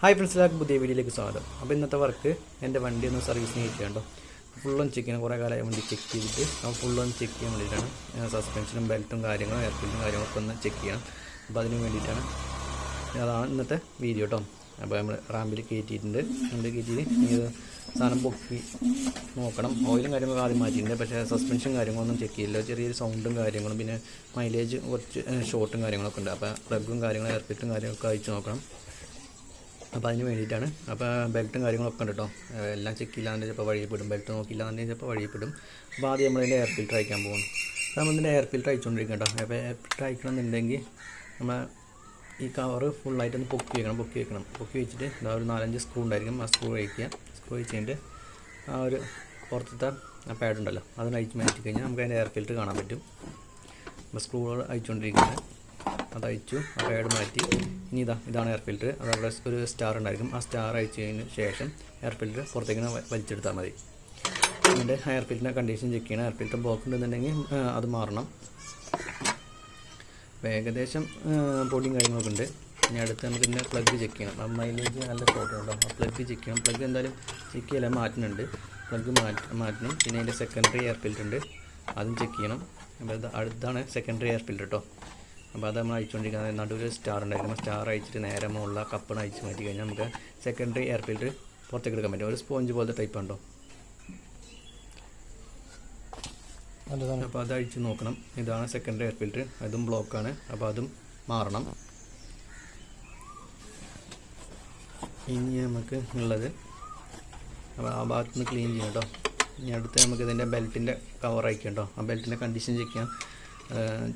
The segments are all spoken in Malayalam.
ഹായ് ഫ്രണ്ട്സ് എല്ലാവർക്കും പുതിയ വീഡിയോയിലേക്ക് സ്വാഗതം. അപ്പോൾ ഇന്നത്തെ വർക്ക് എന്റെ വണ്ടി ഒന്ന് സർവീസിന് കയറ്റിയുണ്ടോ ഫുള്ളൊന്ന് ചെക്ക് ചെയ്യണം. കുറേ കാലമായി വണ്ടി ചെക്ക് ചെയ്തിട്ട്. അപ്പോൾ ഫുള്ളൊന്ന് ചെക്ക് ചെയ്യാൻ വേണ്ടിയിട്ടാണ്. സസ്പെൻഷനും ബെൽറ്റും കാര്യങ്ങളും എയർഫിൽറ്റും കാര്യങ്ങളൊക്കെ ഒന്ന് ചെക്ക് ചെയ്യണം. അപ്പോൾ അതിന് വേണ്ടിയിട്ടാണ് അതാണ് ഇന്നത്തെ വീഡിയോ കേട്ടോ അപ്പോൾ നമ്മൾ റാമ്പിൽ കയറ്റിയിട്ടുണ്ട് റാമ്പിൽ കയറ്റിയിട്ട് സാധനം പൊക്കി നോക്കണം. ഓയിലും കാര്യങ്ങളൊക്കെ ആദ്യം മാറ്റിയിട്ടുണ്ട്. പക്ഷേ സസ്പെൻഷൻ കാര്യങ്ങളൊന്നും ചെക്ക് ചെയ്യില്ല. ചെറിയൊരു സൗണ്ടും കാര്യങ്ങളും പിന്നെ മൈലേജ് കുറച്ച് ഷോർട്ടും കാര്യങ്ങളൊക്കെ ഉണ്ട്. അപ്പോൾ പ്ലഗും കാര്യങ്ങളും എയർഫിൽറ്റും കാര്യങ്ങളൊക്കെ അയച്ചു നോക്കണം. അപ്പോൾ അതിന് വേണ്ടിയിട്ടാണ്. അപ്പോൾ ബെൽറ്റും കാര്യങ്ങളൊക്കെ ഉണ്ട് കേട്ടോ. എല്ലാം ചെക്ക് ഇല്ലാണ്ട് ചിലപ്പോൾ വഴി ബെൽറ്റ് നോക്കിയില്ലാന്ന് ചിലപ്പോൾ വഴി അപ്പോൾ ആദ്യം നമ്മളതിന്റെ എയർ ഫിൽറ്റർ അയക്കാൻ പോകും അപ്പോൾ നമ്മളിതിന്റെ എയർ ഫിൽറ്റർ അയച്ചുകൊണ്ടിരിക്കും കേട്ടോ. അപ്പോൾ എയർ ഫിൽറ്റർ അയക്കണമെന്നുണ്ടെങ്കിൽ നമ്മൾ ഈ കവറ് ഫുള്ളായിട്ടൊന്ന് പൊക്കി വെക്കണം പൊക്കി വെക്കണം. പൊക്കി വെച്ചിട്ട് ഇതാ ഒരു നാലഞ്ച് സ്ക്രൂ ഉണ്ടായിരിക്കും. ആ സ്ക്രൂ അയക്കുക സ്ക്രൂ അയച്ചിട്ട് ആ ഒരു പുറത്തത്തെ ആ പാഡ് ഉണ്ടല്ലോ അതൊന്ന് അയച്ച് മാറ്റി കഴിഞ്ഞാൽ നമുക്ക് അതിന്റെ എയർ ഫിൽറ്റർ കാണാൻ പറ്റും. അപ്പോൾ സ്ക്രൂകൾ അയച്ചുകൊണ്ടിരിക്കുന്നത് അത് അയച്ചു ആ പാഡ് മാറ്റി. ഇനി ഇതാ ഇതാണ് എയർ ഫിൽറ്റർ അത് അവിടെ ഒരു സ്റ്റാർ ഉണ്ടായിരിക്കും. ആ സ്റ്റാർ അയച്ചതിന് ശേഷം എയർ ഫിൽറ്റർ പുറത്തേക്ക് വലിച്ചെടുത്താൽ മതി. എന്നിട്ട് എയർ ഫിൽറ്ററിന്റെ കണ്ടീഷൻ ചെക്ക് ചെയ്യണം. എയർ ഫിൽറ്റർ ബ്ലോക്ക് ഉണ്ടെന്നുണ്ടെങ്കിൽ അത് മാറണം. ഏകദേശം പൊടിയും കാര്യങ്ങളൊക്കെ ഉണ്ട്. ഇനി അടുത്ത് നമുക്ക് ഇതിന്റെ പ്ലഗ് ചെക്ക് ചെയ്യണം ആ മൈലേജ് നല്ല ഫോട്ടോ ആ പ്ലഗ് ചെക്ക് ചെയ്യണം. പ്ലഗ് എന്തായാലും ചെക്ക് ചെയ്യാൻ മാറ്റുന്നുണ്ട്. പ്ലഗ് മാറ്റി മാറ്റണം. പിന്നെ അതിന്റെ സെക്കൻഡറി എയർ ഫിൽറ്റർ ഉണ്ട്. അതും ചെക്ക് ചെയ്യണം. അപ്പോൾ അടുത്താണ് സെക്കൻഡറി എയർ ഫിൽറ്റർ കേട്ടോ അപ്പോൾ അത് നമ്മൾ അയച്ചുകൊണ്ടിരിക്കുന്നത് നടുവിൽ സ്റ്റാർ ഉണ്ടായിരിക്കും സ്റ്റാർ അയച്ചിട്ട് നേരെ മുകളിൽ കപ്പണ് അയച്ച് മാറ്റി കഴിഞ്ഞാൽ നമുക്ക് സെക്കൻഡറി എയർ ഫിൽറ്റർ പുറത്തേക്ക് എടുക്കാൻ പറ്റും. ഒരു സ്പോഞ്ച് പോലത്തെ ടൈപ്പ് ഉണ്ടോ? അപ്പോൾ അത് അഴിച്ച് നോക്കണം. ഇതാണ് സെക്കൻഡറി എയർ ഫിൽറ്റർ അതും ബ്ലോക്കാണ് അപ്പോൾ അതും മാറണം. ഇനി നമുക്ക് ഉള്ളത് അപ്പോൾ ആ ഭാഗത്ത് നിന്ന് ക്ലീൻ ചെയ്യണം കേട്ടോ. ഇനി അടുത്ത് നമുക്ക് ഇതിന്റെ ബെൽറ്റിന്റെ കവർ അയക്കാം കേട്ടോ. ആ ബെൽറ്റിന്റെ കണ്ടീഷൻ ചെക്ക് ചെയ്യാം.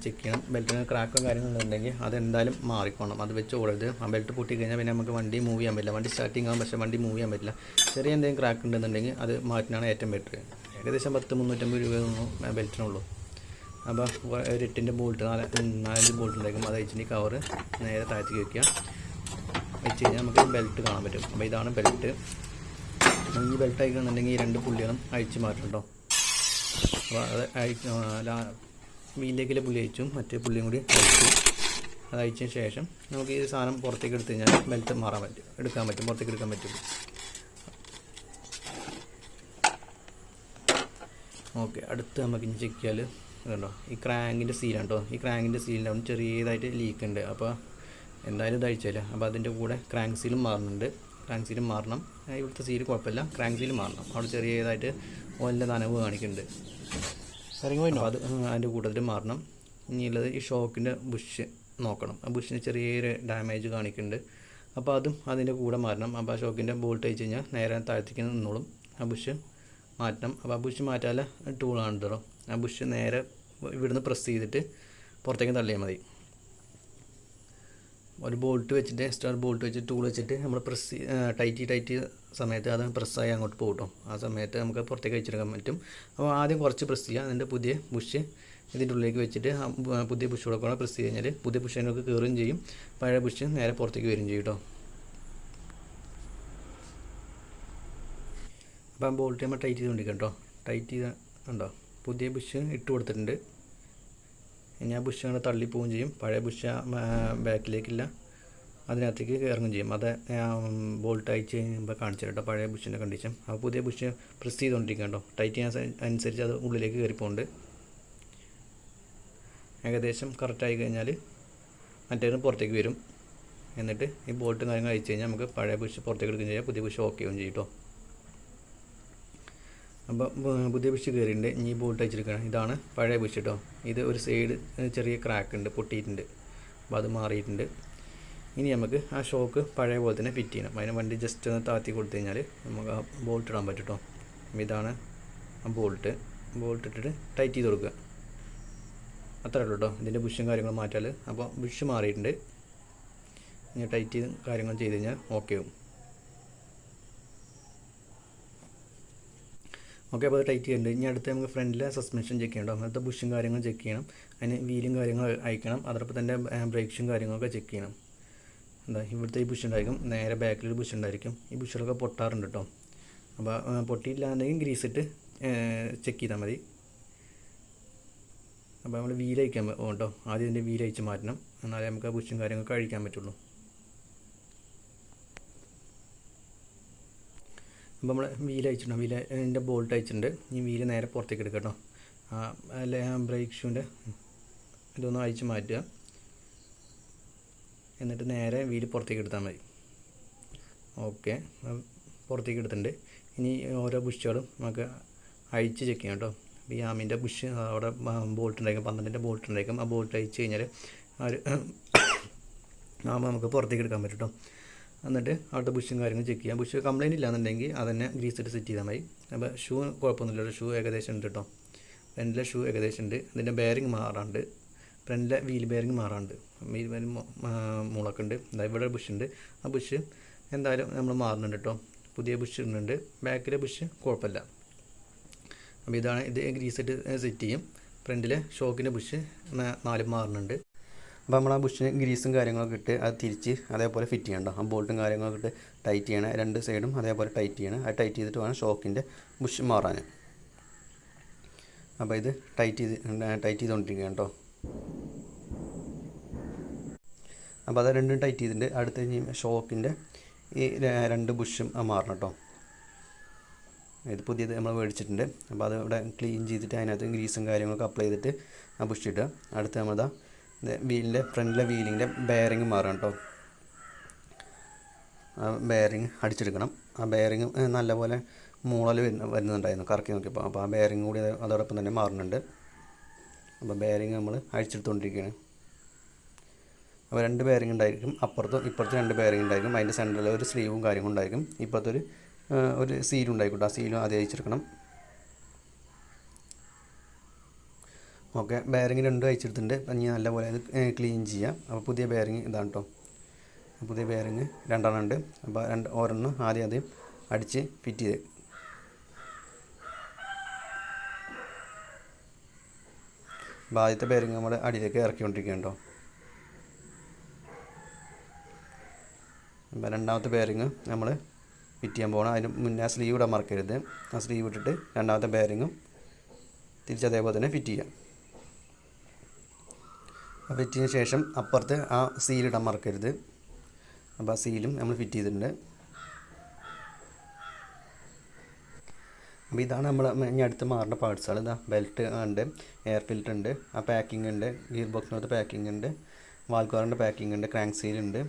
ചെക്ക് ചെയ്യണം. ബെൽറ്റിന് ക്രാക്കോ കാര്യങ്ങളുണ്ടെങ്കിൽ അതെന്തായാലും മാറിക്കോണം. അത് വെച്ച് ഓടരുത്. ആ ബെൽറ്റ് പൊട്ടി കഴിഞ്ഞാൽ പിന്നെ നമുക്ക് വണ്ടി മൂവ് ചെയ്യാൻ പറ്റില്ല. വണ്ടി സ്റ്റാർട്ടിങ് ആകും പക്ഷേ വണ്ടി മൂവ് ചെയ്യാൻ പറ്റില്ല. ചെറിയ എന്തെങ്കിലും ക്രാക്ക് ഉണ്ടെന്നുണ്ടെങ്കിൽ അത് മാറ്റിനാണ് ഏറ്റവും ബെറ്റർ ഏകദേശം പത്ത് മുന്നൂറ്റമ്പത് രൂപയൊന്നും ബെൽറ്റിനുള്ളൂ അപ്പോൾ ഒരു എട്ടിന്റെ ബോൾട്ട് നാല് നാലഞ്ച് ബോൾട്ട് ഉണ്ടായിരിക്കും. അത് അയച്ചിട്ട് കവർ നേരെ താഴ്ത്തി വയ്ക്കുക വെച്ച് കഴിഞ്ഞാൽ നമുക്ക് ബെൽറ്റ് കാണാൻ പറ്റും. അപ്പോൾ ഇതാണ് ബെൽറ്റ് ഈ ബെൽറ്റ് അയക്കണമെന്നുണ്ടെങ്കിൽ ഈ രണ്ട് പുള്ളികളും അഴിച്ച് മാറ്റണം കേട്ടോ അപ്പോൾ അത് അയച്ച് വീലിലേക്കിലെ പുള്ളി അയച്ചും മറ്റേ പുള്ളിയും കൂടി അയച്ചു അത് അയച്ചതിന് ശേഷം നമുക്ക് ഈ സാധനം പുറത്തേക്ക് എടുത്തു കഴിഞ്ഞാൽ ബെൽറ്റ് മാറാൻ പറ്റും. എടുക്കാൻ പറ്റും. പുറത്തേക്ക് എടുക്കാൻ പറ്റും. ഓക്കെ അടുത്ത് നമുക്ക് ഇനി ചെക്ക് ചെയ്യാൽ കണ്ടോ? ഈ ക്രാങ്കിന്റെ സീലാണ് കേട്ടോ. ഈ ക്രാങ്കിന്റെ സീലിന്റെ ചെറിയതായിട്ട് ലീക്ക് ഉണ്ട്. അപ്പോൾ എന്തായാലും ഇത് അയച്ചില്ല അപ്പോൾ അതിന്റെ കൂടെ ക്രാങ്ക് സീലും മാറുന്നുണ്ട്. ക്രാങ്ക് സീലും മാറണം. ഇവിടുത്തെ സീൽ കുഴപ്പമില്ല. ക്രാങ്ക് സീലും മാറണം. അവിടെ ചെറിയതായിട്ട് ഓലിന്റെ നനവ് കാണിക്കുന്നുണ്ട്. അപ്പോൾ അത് അതിന്റെ കൂട്ടത്തിൽ മാറണം. ഇനിയുള്ളത് ഈ ഷോക്കിന്റെ ബുഷ് നോക്കണം. ആ ബുഷിന് ചെറിയൊരു ഡാമേജ് കാണിക്കുന്നുണ്ട് അപ്പോൾ അതും അതിന്റെ കൂടെ മാറണം. അപ്പോൾ ആ ഷോക്കിന്റെ ബോൾട്ട് അയച്ച് കഴിഞ്ഞാൽ നേരെ താഴത്തേക്ക് നിന്നോളും. ആ ബുഷ് മാറ്റണം. അപ്പോൾ ആ ബുഷ് മാറ്റാനുള്ള ടൂളാണ് കേട്ടോ ആ ബുഷ് നേരെ ഇവിടുന്ന് പ്രസ് ചെയ്തിട്ട് പുറത്തേക്ക് തള്ളിയാൽ മതി. ഒരു ബോൾട്ട് വെച്ചിട്ട് എക്സ്ട്രാ ബോൾട്ട് വെച്ചിട്ട് ടൂൾ വെച്ചിട്ട് നമ്മൾ പ്രസ് ടൈറ്റ് ടൈറ്റ് സമയത്ത് അത് പ്രസ്സായി അങ്ങോട്ട് പോകും ആ സമയത്ത് നമുക്ക് പുറത്തേക്ക് വെച്ചെടുക്കാൻ പറ്റും. അപ്പോൾ ആദ്യം കുറച്ച് പ്രസ് ചെയ്യുക അതിന്റെ പുതിയ ബുഷ് ഇതിന്റെ ഉള്ളിലേക്ക് വെച്ചിട്ട് പുതിയ ബുഷോടെ കൂടെ പ്രസ് ചെയ്ത് കഴിഞ്ഞാൽ പുതിയ ബുഷ് അതിനൊക്കെ കയറുകയും ചെയ്യും. പഴയ ബുഷ് നേരെ പുറത്തേക്ക് വരികയും ചെയ്യും കേട്ടോ അപ്പം ബോൾട്ട് നമ്മൾ ടൈറ്റ് ചെയ്തുകൊണ്ടിരിക്കാം കേട്ടോ ടൈറ്റ് ചെയ്ത ഉണ്ടോ പുതിയ ബുഷ് ഇട്ട് കൊടുത്തിട്ടുണ്ട്. ഇനി ആ ബുഷ് അങ്ങനെ തള്ളിപ്പോവുകയും ചെയ്യും. പഴയ ബുഷ് ബാക്കിലേക്കില്ല അതിനകത്തേക്ക് ഇറങ്ങും ചെയ്യും. അത് ബോൾട്ട് അയച്ച് കഴിയുമ്പോൾ കാണിച്ചു കേട്ടോ പഴയ ബുഷിന്റെ കണ്ടീഷൻ. ആ പുതിയ ബുഷ് പ്രസ് ചെയ്തുകൊണ്ടിരിക്കുക കേട്ടോ. ടൈറ്റ് ചെയ്യാൻ അനുസരിച്ച് അത് ഉള്ളിലേക്ക് കയറിപ്പോണ്ട് ഏകദേശം കറക്റ്റായി കഴിഞ്ഞാൽ മറ്റേതും പുറത്തേക്ക് വരും. എന്നിട്ട് ഈ ബോൾട്ട് കാര്യങ്ങൾ അയച്ചു കഴിഞ്ഞാൽ നമുക്ക് പഴയ ബുഷ് പുറത്തേക്ക് എടുക്കുകയും ചെയ്യാം. പുതിയ ബുഷ് ഓക്കെ ചെയ്യും കേട്ടോ. അപ്പോൾ പുതിയ ബുഷ് കയറിയിട്ടുണ്ട്. ഇനി ബോൾട്ട് വെച്ചിരിക്കണം ഇതാണ് പഴയ ബുഷ് കേട്ടോ. ഇത് ഒരു സൈഡ് ചെറിയ ക്രാക്ക് ഉണ്ട് പൊട്ടിയിട്ടുണ്ട്. അപ്പോൾ അത് മാറിയിട്ടുണ്ട്. ഇനി നമുക്ക് ആ ഷോക്ക് പഴയ പോലെ തന്നെ ഫിറ്റ് ചെയ്യണം. അതിന് വണ്ടി ജസ്റ്റ് ഒന്ന് താത്തി കൊടുത്തു കഴിഞ്ഞാൽ നമുക്ക് ആ ബോൾട്ട് ഇടാൻ പറ്റും കേട്ടോ ഇതാണ് ആ ബോൾട്ട് ബോൾട്ട് ഇട്ടിട്ട് ടൈറ്റ് ചെയ്ത് കൊടുക്കുക. അത്രേ ഉള്ളൂ കേട്ടോ ഇതിന്റെ ബുഷും കാര്യങ്ങളും മാറ്റാൽ. അപ്പോൾ ബുഷ് മാറിയിട്ടുണ്ട്. ഇനി ടൈറ്റ് ചെയ്ത് കാര്യങ്ങൾ ചെയ്ത് കഴിഞ്ഞാൽ ഓക്കെ ആവും. ഓക്കെ അപ്പോൾ അത് ടൈറ്റ് ചെയ്യുന്നുണ്ട് ഇനി അടുത്ത് നമുക്ക് ഫ്രണ്ടിലെ സസ്പെൻഷൻ ചെക്ക് ചെയ്യണം അങ്ങനത്തെ ബുഷും കാര്യങ്ങളും ചെക്ക് ചെയ്യണം. അതിന് വീലും കാര്യങ്ങളും അയക്കണം. അതോടൊപ്പം തന്നെ ബ്രേക്സും കാര്യങ്ങളൊക്കെ ചെക്ക് ചെയ്യണം. എന്താ ഇവിടുത്തെ ഈ ബുഷ് ഉണ്ടായിരിക്കും നേരെ ബാക്കിലൊരു ബുഷ് ഉണ്ടായിരിക്കും ഈ ബുഷുകളൊക്കെ പൊട്ടാറുണ്ട് കേട്ടോ അപ്പോൾ പൊട്ടിയില്ലാന്നെങ്കിൽ ഗ്രീസ് ഇട്ട് ചെക്ക് ചെയ്താൽ മതി. അപ്പോൾ നമ്മൾ വീലയക്കാൻ കേട്ടോ ആദ്യം ഇതിന്റെ വീലയച്ച് മാറ്റണം. എന്നാലേ നമുക്ക് ആ ബുഷും കാര്യങ്ങളൊക്കെ അഴിക്കാൻ പറ്റുള്ളൂ. അപ്പോൾ നമ്മൾ വീൽ അയച്ചിട്ടുണ്ട് വീൽ അതിന്റെ ബോൾട്ട് അയച്ചിട്ടുണ്ട് ഈ വീൽ നേരെ പുറത്തേക്ക് എടുക്കാം കേട്ടോ ബ്രേക്ക് ഷൂവിന്റെ ഇതൊന്ന് അയച്ച് മാറ്റുക. എന്നിട്ട് നേരെ വീൽ പുറത്തേക്ക് എടുത്താൽ മതി. ഓക്കെ. പുറത്തേക്ക് എടുത്തിട്ടുണ്ട്. ഇനി ഓരോ ബുഷുകളും നമുക്ക് അഴിച്ച് ചെക്ക് ചെയ്യാം കേട്ടോ. ഈ ആമിന്റെ ബുഷ് അവിടെ ബോൾട്ട് ഉണ്ടായിരിക്കും പന്ത്രണ്ടിന്റെ ബോൾട്ട് ഉണ്ടായിരിക്കും. ആ ബോൾട്ട് അഴിച്ച് കഴിഞ്ഞാൽ ഒരു ആമ നമുക്ക് പുറത്തേക്ക് എടുക്കാൻ പറ്റും കേട്ടോ. എന്നിട്ട് അവിടുത്തെ ബുഷും കാര്യങ്ങളും ചെക്ക് ചെയ്യാം. ബുഷ് കംപ്ലൈന്റ് ഇല്ലാന്നുണ്ടെങ്കിൽ അതന്നെ ഗ്രീസ് ഇട്ട് സെറ്റ് ചെയ്താൽ മതി. അപ്പോൾ ഷൂ കുഴപ്പമൊന്നുമില്ല ഷൂ ഏകദേശം ഉണ്ട് കേട്ടോ. എന്റെ ഷൂ ഏകദേശം ഉണ്ട്. അതിന്റെ ബെയറിങ് മാറാണ്ട്. ഫ്രണ്ടിലെ വീൽ ബെയറിങ് മാറാണ്ട്. വീൽ ബെയറിങ് മുളക്കുണ്ട് ഇവിടെ ബുഷ് ഉണ്ട്. ആ ബുഷ് എന്തായാലും നമ്മൾ മാറുന്നുണ്ട് കേട്ടോ പുതിയ ബുഷ് ഇടുന്നുണ്ട്. ബാക്കിലെ ബുഷ് കുഴപ്പമില്ല. അപ്പോൾ ഇതാണ് ഇത് ഗ്രീസെറ്റ് സെറ്റ് ചെയ്യും. ഫ്രണ്ടിലെ ഷോക്കിന്റെ ബുഷ് നാലും മാറുന്നുണ്ട്. അപ്പോൾ നമ്മൾ ആ ബുഷിന് ഗ്രീസും കാര്യങ്ങളൊക്കെ ഇട്ട് അത് തിരിച്ച് അതേപോലെ ഫിറ്റ് ചെയ്യണം ആ ബോൾട്ടും കാര്യങ്ങളൊക്കെ ഇട്ട് ടൈറ്റ് ചെയ്യണം. രണ്ട് സൈഡും അതേപോലെ ടൈറ്റ് ചെയ്യണം. ആ ടൈറ്റ് ചെയ്തിട്ട് വേണം ഷോക്കിന്റെ ബുഷ് മാറാൻ അപ്പോൾ ഇത് ടൈറ്റ് ചെയ്ത് ടൈറ്റ് ചെയ്തുകൊണ്ടിരിക്കുകയാണ് കേട്ടോ അപ്പോൾ അത് രണ്ടും ടൈറ്റ് ചെയ്തിട്ടുണ്ട്. അടുത്ത ഷോക്കിന്റെ ഈ രണ്ട് ബുഷും മാറണം കേട്ടോ. ഇത് പുതിയത് നമ്മൾ മേടിച്ചിട്ടുണ്ട്. അപ്പോൾ അത് ഇവിടെ ക്ലീൻ ചെയ്തിട്ട് അതിനകത്ത് ഗ്രീസും കാര്യങ്ങളൊക്കെ അപ്ലൈ ചെയ്തിട്ട് ആ ബുഷ് ഇടുക. അടുത്ത് നമ്മളിതാ വീലിന്റെ ഫ്രണ്ടിലെ വീലിന്റെ ബെയറിങ് മാറണം കേട്ടോ. ആ ബെയറിങ് അടിച്ചെടുക്കണം. ആ ബെയറിങ് നല്ലപോലെ മൂളൽ വരുന്ന വരുന്നുണ്ടായിരുന്നു കറക്കി നോക്കിയപ്പോൾ. അപ്പോൾ ആ ബെയറിങ് കൂടി അതോടൊപ്പം തന്നെ മാറുന്നുണ്ട് അപ്പോൾ ബെയറിങ് നമ്മൾ അഴിച്ചെടുത്തുകൊണ്ടിരിക്കുകയാണ് അപ്പോൾ രണ്ട് ബെയറിങ് ഉണ്ടായിരിക്കും. അപ്പുറത്തും ഇപ്പുറത്തും രണ്ട് ബെയറിങ് ഉണ്ടായിരിക്കും. അതിന്റെ സെന്ററിൽ ഒരു സ്ലീവും കാര്യങ്ങളും ഉണ്ടായിരിക്കും. ഇപ്പുറത്തൊരു ഒരു സീലും ഉണ്ടായിക്കോട്ടെ. ആ സീലും ആദ്യം അയച്ചെടുക്കണം ഓക്കെ. ബെയറിങ് രണ്ടും അയച്ചെടുത്തിട്ടുണ്ട് അപ്പം ഇനി നല്ലപോലെ അത് ക്ലീൻ ചെയ്യാം. അപ്പോൾ പുതിയ ബെയറിങ് ഇതാണ് കേട്ടോ പുതിയ ബെയറിങ് രണ്ടെണ്ണം ഉണ്ട്. അപ്പോൾ രണ്ട് ഓരോന്ന് ആദ്യം ആദ്യം അടിച്ച് ഫിറ്റ് ചെയ്ത് അപ്പോൾ ആദ്യത്തെ ബെയറിങ് നമ്മൾ അടിയിലേക്ക് ഇറക്കിക്കൊണ്ടിരിക്കുന്നുണ്ടോ അപ്പോൾ രണ്ടാമത്തെ ബെയറിങ് നമ്മൾ ഫിറ്റ് ചെയ്യാൻ പോകണം അതിന് മുന്നേ ആ സ്ലീവ് ഇടാൻ മറക്കരുത്. ആ സ്ലീവ് ഇട്ടിട്ട് രണ്ടാമത്തെ ബെയറിങ്ങും തിരിച്ച് അതേപോലെ തന്നെ ഫിറ്റ് ചെയ്യാം. ആ ഫിറ്റ് ചെയ്തതിന് ശേഷം അപ്പുറത്ത് ആ സീലിടാൻ മറക്കരുത്. അപ്പോൾ ആ സീലും നമ്മൾ ഫിറ്റ് ചെയ്തിട്ടുണ്ട്. അപ്പോൾ ഇതാണ് നമ്മൾ ഇനി അടുത്ത് മാറേണ്ട പാർട്സുകൾ ഇതാ ബെൽറ്റ് ഉണ്ട് എയർ ഫിൽറ്റർ ഉണ്ട് ആ പാക്കിംഗ് ഉണ്ട് ഗിയർ ബോക്സിനകത്ത് പാക്കിംഗ് ഉണ്ട് വാൽക്കോറിന്റെ പാക്കിംഗ് ഉണ്ട് ക്രാങ്ക് സീൽ ഉണ്ട്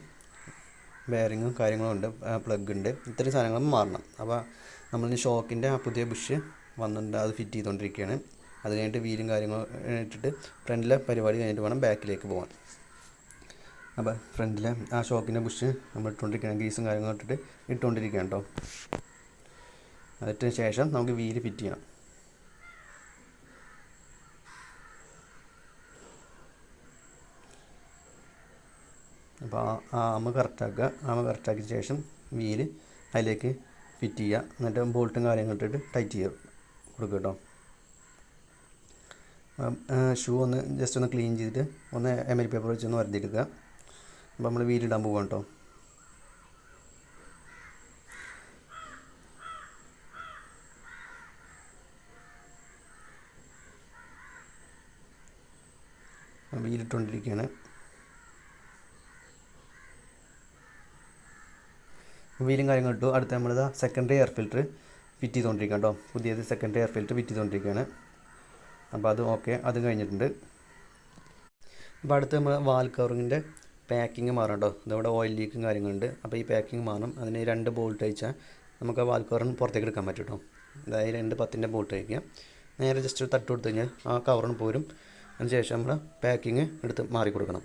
ബെയറിങ്ങും കാര്യങ്ങളും ഉണ്ട് പ്ലഗ് ഉണ്ട്. ഇത്തരം സാധനങ്ങളും മാറണം. അപ്പോൾ നമ്മൾ ഷോക്കിന്റെ ആ പുതിയ ബുഷ് വന്നിട്ടുണ്ട് അത് ഫിറ്റ് ചെയ്തുകൊണ്ടിരിക്കുകയാണ് അത് കഴിഞ്ഞിട്ട് വീലും കാര്യങ്ങളും ഇട്ടിട്ട് ഫ്രണ്ടിലെ പരിപാടി കഴിഞ്ഞിട്ട് വേണം ബാക്കിലേക്ക് പോകാൻ അപ്പോൾ ഫ്രണ്ടിലെ ആ ഷോക്കിന്റെ ബുഷ് നമ്മൾ ഇട്ടുകൊണ്ടിരിക്കുകയാണ് ഗീസും കാര്യങ്ങളും ഇട്ടിട്ട് ഇട്ടുകൊണ്ടിരിക്കുകയാണ് കേട്ടോ അതിന് ശേഷം നമുക്ക് വീൽ ഫിറ്റ് ചെയ്യണം. അപ്പോൾ ആ ആമ കറക്റ്റാക്കുക ആമ കറക്റ്റാക്കിയ ശേഷം വീൽ അതിലേക്ക് ഫിറ്റ് ചെയ്യുക. എന്നിട്ട് ബോൾട്ടും കാര്യങ്ങളും ഇട്ടിട്ട് ടൈറ്റ് ചെയ്ത് കൊടുക്കുക കേട്ടോ. ഷൂ ഒന്ന് ജസ്റ്റ് ഒന്ന് ക്ലീൻ ചെയ്തിട്ട് ഒന്ന് എമരി പേപ്പർ വെച്ച് ഒന്ന് വരതിയെടുക്കുക അപ്പോൾ നമ്മൾ വീലിടാൻ പോകാം കേട്ടോ. വീലിട്ടുകൊണ്ടിരിക്കുകയാണ് വീലും കാര്യങ്ങൾ ഇട്ടു. അടുത്ത നമ്മളിതാ സെക്കൻഡറി എയർ ഫിൽറ്റർ ഫിറ്റ് ചെയ്തുകൊണ്ടിരിക്കുക കേട്ടോ. പുതിയത് സെക്കൻഡറി എയർ ഫിൽറ്റർ ഫിറ്റ് ചെയ്തുകൊണ്ടിരിക്കുകയാണ് അപ്പോൾ അത് ഓക്കെ അത് കഴിഞ്ഞിട്ടുണ്ട്. അപ്പോൾ അടുത്ത് നമ്മൾ വാൽ കവറിങ്ങിന്റെ പാക്കിങ് മാറും കേട്ടോ. ഇതവിടെ ഓയിൽ ലീക്കും കാര്യങ്ങളുണ്ട്. അപ്പോൾ ഈ പാക്കിങ് മാറും. അതിന് രണ്ട് ബോൾട്ട് അയച്ചാൽ നമുക്ക് ആ വാൽ കവറിന് പുറത്തേക്ക് എടുക്കാൻ പറ്റും കേട്ടോ. അതായത് രണ്ട് പത്തിന്റെ ബോൾട്ട് അയക്കുക നേരെ ജസ്റ്റ് തട്ട് കൊടുത്തു കഴിഞ്ഞാൽ ആ കവറിന് പോരും. അതിന് ശേഷം നമ്മൾ പാക്കിങ് എടുത്ത് മാറി കൊടുക്കണം.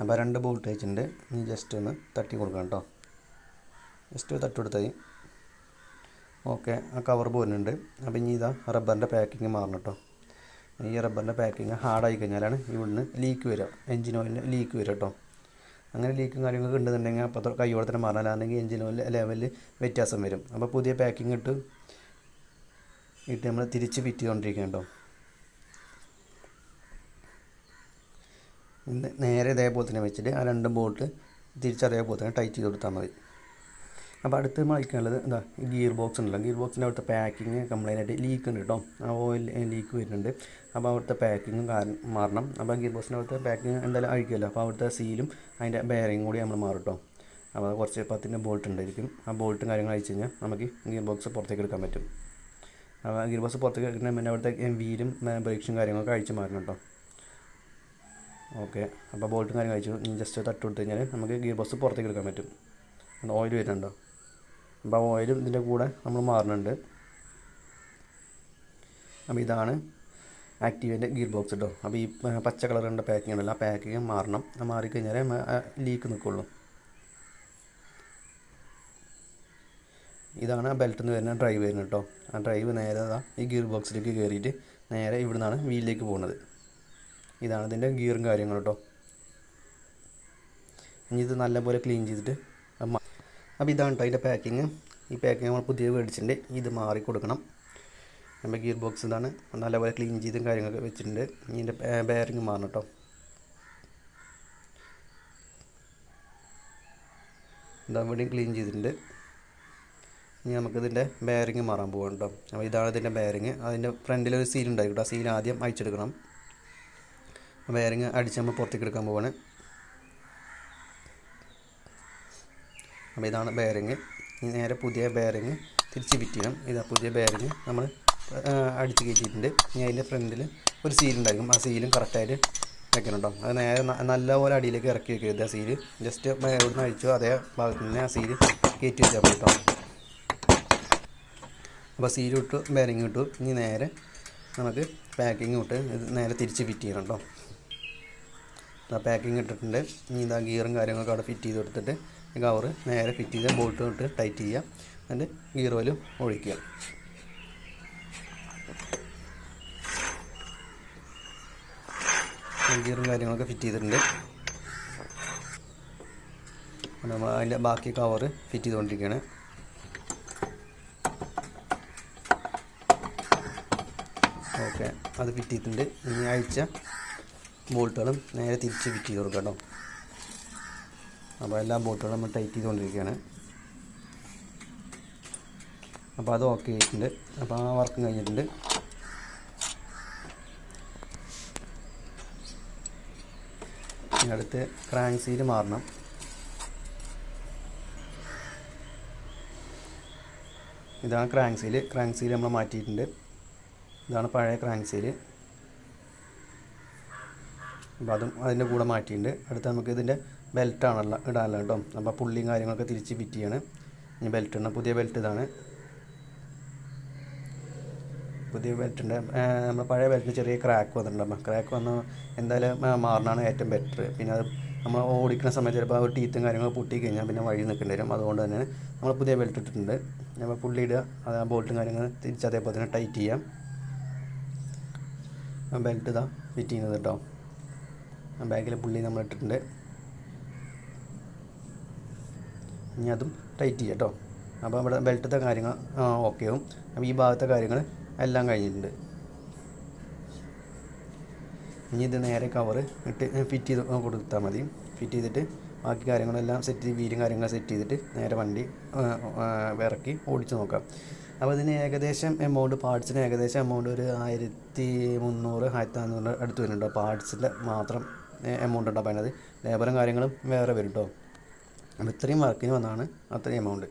അപ്പോൾ രണ്ട് ബോൾട്ട് അയച്ചിട്ടുണ്ട് ഇനി ജസ്റ്റ് ഒന്ന് തട്ടി കൊടുക്കണം കേട്ടോ ജസ്റ്റ് തട്ടി കൊടുത്താൽ ഓക്കെ ആ കവർ പോരുന്നുണ്ട്. അപ്പോൾ ഇനി ഇതാ റബ്ബറിന്റെ പാക്കിങ് മാറണം കേട്ടോ ഈ റബ്ബറിന്റെ പാക്കിങ് ഹാർഡായി കഴിഞ്ഞാലാണ് ഇവിടുന്ന് ലീക്ക് വരിക. എഞ്ചിൻ ഓയിലിന് ലീക്ക് വരിക കേട്ടോ അങ്ങനെ ലീക്കും കാര്യങ്ങളൊക്കെ ഉണ്ടെന്നുണ്ടെങ്കിൽ അപ്പോൾ കൈയോടെ തന്നെ മാറണം. എഞ്ചിൻ ഓയിൽ ലെവലിൽ വ്യത്യാസം വരും. അപ്പോൾ പുതിയ പാക്കിംഗ് ഇട്ട് ഇട്ട് നമ്മൾ തിരിച്ച് കേട്ടോ. നേരെ ഇതേപോലെ തന്നെ വെച്ചിട്ട് ആ രണ്ട് ബോട്ട് തിരിച്ചതേപോലെ തന്നെ ടൈറ്റ് ചെയ്ത് കൊടുത്താൽ മതി. അപ്പോൾ അടുത്ത് നമ്മൾ അയക്കാനുള്ളത് എന്താ ഗിയർ ബോക്സ് ഉണ്ടല്ലോ. ഗിയർ ബോക്സിന്റെ അവിടുത്തെ പാക്കിങ് കംപ്ലൈന്റ് ആയിട്ട് ലീക്ക് ഉണ്ട് കേട്ടോ. ആ ഓയിൽ ലീക്ക് വരുന്നുണ്ട്. അപ്പോൾ അവിടുത്തെ പാക്കിങ്ങും കാരണം മാറണം. അപ്പോൾ ഗിയർ ബോക്സിന്റെ അവിടുത്തെ പാക്കിങ് എന്തായാലും അഴിക്കുമല്ലോ. അപ്പോൾ അവിടുത്തെ സീലും അതിന്റെ ബെയറിങ്ങും കൂടി നമ്മൾ മാറും കേട്ടോ. അപ്പോൾ കുറച്ച് പത്തിന്റെ ബോൾട്ട് ഉണ്ടായിരിക്കും. ആ ബോൾട്ടും കാര്യങ്ങളും അയച്ചു കഴിഞ്ഞാൽ നമുക്ക് ഗിയർ ബോക്സ് പുറത്തേക്ക് എടുക്കാൻ പറ്റും. ഗിയർ ബോക്സ് പുറത്തേക്ക് എടുക്കുന്ന പിന്നെ അവിടുത്തെ വീലും ബ്രേക്സും കാര്യങ്ങളൊക്കെ അഴിച്ച് മാറണം കേട്ടോ ഓക്കെ. അപ്പോൾ ബോൾട്ടും കാര്യം അയച്ചു ഇനി ജസ്റ്റ് തട്ട് കൊടുത്തു കഴിഞ്ഞാൽ നമുക്ക് ഗിയർ ബോക്സ് പുറത്തേക്ക് എടുക്കാൻ പറ്റും. ഓയിൽ വരുന്നുണ്ടോ? അപ്പോൾ ഓയിലും ഇതിന്റെ കൂടെ നമ്മൾ മാറുന്നുണ്ട് അപ്പോൾ ഇതാണ് ആക്റ്റീവിന്റെ ഗിയർ ബോക്സ് കേട്ടോ അപ്പോൾ ഈ പച്ച കളറിന്റെ പാക്കിംഗ് ഉണ്ടല്ലോ ആ പാക്കിങ് മാറണം. മാറിക്കഴിഞ്ഞാൽ ലീക്ക് നിൽക്കുള്ളൂ ഇതാണ് ആ ബെൽറ്റിൽ നിന്ന് വരുന്ന ഡ്രൈവ് വരുന്നത് കേട്ടോ ആ ഡ്രൈവ് നേരെ അതാ ഈ ഗിയർ ബോക്സിലേക്ക് കയറിയിട്ട് നേരെ ഇവിടെ നിന്നാണ് വീലിലേക്ക് പോകുന്നത് ഇതാണ് ഇതിന്റെ ഗിയറും കാര്യങ്ങളും കേട്ടോ ഇനി ഇത് നല്ലപോലെ ക്ലീൻ ചെയ്തിട്ട് അപ്പം അപ്പോൾ ഇതാണ് കേട്ടോ അതിന്റെ പാക്കിങ് ഈ പാക്കിങ് നമ്മൾ പുതിയ മേടിച്ചിട്ടുണ്ട്. ഇത് മാറി കൊടുക്കണം. നമ്മുടെ ഗിയർ ബോക്സ് ഇതാണ് നല്ലപോലെ ക്ലീൻ ചെയ്തും കാര്യങ്ങളൊക്കെ വെച്ചിട്ടുണ്ട്. ഇനി ഇതിന്റെ ബെയറിങ് മാറണം കേട്ടോ ഇതാ ഇവിടെയും ക്ലീൻ ചെയ്തിട്ടുണ്ട്. ഇനി നമുക്കിതിന്റെ ബെയറിങ് മാറാൻ പോകാം കേട്ടോ അപ്പോൾ ഇതാണ് ഇതിന്റെ ബെയറിങ് അതിന്റെ ഫ്രണ്ടിലൊരു സീൽ ഉണ്ടായിരിക്കും ആ സീൽ ആദ്യം അയച്ചെടുക്കണം ബെയറിങ് അടിച്ച് നമ്മൾ പുറത്തേക്ക് എടുക്കാൻ പോവാണ്. അപ്പോൾ ഇതാണ് ബെയറിങ് നേരെ പുതിയ ബെയറിങ് തിരിച്ച് ഫിറ്റ് ചെയ്യണം. ഇതാ പുതിയ ബെയറിങ് നമ്മൾ അടിച്ച് കയറ്റിയിട്ടുണ്ട്. ഇനി അതിന്റെ ഫ്രണ്ടിൽ ഒരു സീൽ ഉണ്ടായിരിക്കും. ആ സീലും കറക്റ്റായിട്ട് വെക്കണം കേട്ടോ അത് നേരെ നല്ലപോലെ അടിയിലേക്ക് ഇറക്കി വെക്കരുത് ആ സീൽ ജസ്റ്റ് ഇവിടെ നിന്ന് അഴിച്ചു അതേ ഭാഗത്ത് നിന്ന് ആ സീൽ കയറ്റി വെച്ചാൽ മതി കേട്ടോ സീൽ ഇട്ടു ബാരിങ് ഇട്ടു. ഇനി നേരെ നമുക്ക് പാക്കിങ് ഇട്ട് ഇത് നേരെ തിരിച്ച് ഫിറ്റ് ചെയ്യണം കേട്ടോ. ആ പാക്കിങ് ഇട്ടിട്ടുണ്ട്. ഇനി ഇതാ ഗിയറും കാര്യങ്ങളൊക്കെ അവിടെ ഫിറ്റ് ചെയ്ത് കൊടുത്തിട്ട് കവർ നേരെ ഫിറ്റ് ചെയ്ത് ബോൾട്ട് ഇട്ട് ടൈറ്റ് ചെയ്യുക എന്നിട്ട് ഗിയർ വലും ഒഴിക്കുക ഗിയറും കാര്യങ്ങളൊക്കെ ഫിറ്റ് ചെയ്തിട്ടുണ്ട്. നമ്മൾ അതിന്റെ ബാക്കി കവറ് ഫിറ്റ് ചെയ്തുകൊണ്ടിരിക്കുകയാണ്. ഓക്കെ. അത് കിട്ടിയിട്ടുണ്ട്. ഇനി അഴിച്ച ബോൾട്ടുകളും നേരെ തിരിച്ച് ഫിറ്റ് ചെയ്ത് കൊടുക്കാം കേട്ടോ. അപ്പോൾ എല്ലാ ബോൾട്ടുകളും നമ്മൾ ടൈറ്റ് ചെയ്തുകൊണ്ടിരിക്കുകയാണ്. അപ്പോൾ അത് ഓക്കെ ആയിട്ടുണ്ട്. അപ്പോൾ ആ വർക്കും കഴിഞ്ഞിട്ടുണ്ട്. അടുത്ത് ക്രാങ്ക് സീൽ മാറണം. ഇതാണ് ക്രാങ്ക് സീൽ. ക്രാങ്ക് സീൽ നമ്മൾ മാറ്റിയിട്ടുണ്ട്. ഇതാണ് പഴയ ക്രാങ്ക് സീൽ അപ്പോൾ അതും അതിന്റെ കൂടെ മാറ്റിയിട്ടുണ്ട്. അടുത്ത് നമുക്ക് ഇതിന്റെ ബെൽറ്റാണല്ലോ ഇടാനല്ല കേട്ടോ. അപ്പോൾ പുള്ളിയും കാര്യങ്ങളൊക്കെ തിരിച്ച് ഫിറ്റ് ചെയ്യാണ് ഇനി ബെൽറ്റ് ഇടണം. പുതിയ ബെൽറ്റ് ഇതാണ്. പുതിയ ബെൽറ്റിന്റെ നമ്മുടെ പഴയ ബെൽറ്റിന് ചെറിയ ക്രാക്ക് വന്നിട്ടുണ്ട്. അപ്പം ക്രാക്ക് വന്ന് എന്തായാലും മാറണാണ് ഏറ്റവും ബെറ്റർ പിന്നെ അത് നമ്മൾ ഓടിക്കുന്ന സമയത്ത് ചിലപ്പോൾ ഒരു ടീത്തും കാര്യങ്ങളൊക്കെ പൊട്ടി കഴിഞ്ഞാൽ പിന്നെ വഴി നിൽക്കേണ്ടി വരും. അതുകൊണ്ട് തന്നെ നമ്മൾ പുതിയ ബെൽറ്റ് ഇട്ടിട്ടുണ്ട്. അപ്പോൾ പുള്ളി ഇടുക. അത് ആ ബോൾട്ടും കാര്യങ്ങൾ തിരിച്ച് അതേപോലെ തന്നെ ടൈറ്റ് ചെയ്യാം. ബെൽറ്റ് ഇതാ ഫിറ്റ് ചെയ്യുന്നത് കേട്ടോ ആ ബാഗിലെ പുള്ളി നമ്മൾ ഇട്ടിട്ടുണ്ട്. ഇനി അതും ടൈറ്റ് ചെയ്യാം കേട്ടോ അപ്പോൾ ഇവിടെ ബെൽറ്റത്തെ കാര്യങ്ങൾ ഓക്കെ ആവും. അപ്പോൾ ഈ ഭാഗത്തെ കാര്യങ്ങൾ എല്ലാം കഴിഞ്ഞിട്ടുണ്ട്. ഇനി ഇത് നേരെ കവർ ഇട്ട് ഫിറ്റ് ചെയ്ത് കൊടുത്താൽ മതി. ഫിറ്റ് ചെയ്തിട്ട് ബാക്കി കാര്യങ്ങളെല്ലാം സെറ്റ് ചെയ്ത് വീലും കാര്യങ്ങൾ സെറ്റ് ചെയ്തിട്ട് നേരെ വണ്ടി വിറക്കി ഓടിച്ച് നോക്കാം. അപ്പോൾ ഇതിന് ഏകദേശം എമൗണ്ട് പാർട്സിന് ഏകദേശം എമൗണ്ട് ഒരു ആയിരത്തി മുന്നൂറ് ആയിരത്തി നാനൂറ് അടുത്ത് വരുന്നുണ്ട്. പാർട്സിന്റെ മാത്രം എമൗണ്ട് ഉണ്ടാവും അതിനകത്ത് ലേബറും കാര്യങ്ങളും വേറെ വരും കേട്ടോ അപ്പോൾ ഇത്രയും വർക്കിന് വന്നാണ് അത്രയും എമൗണ്ട്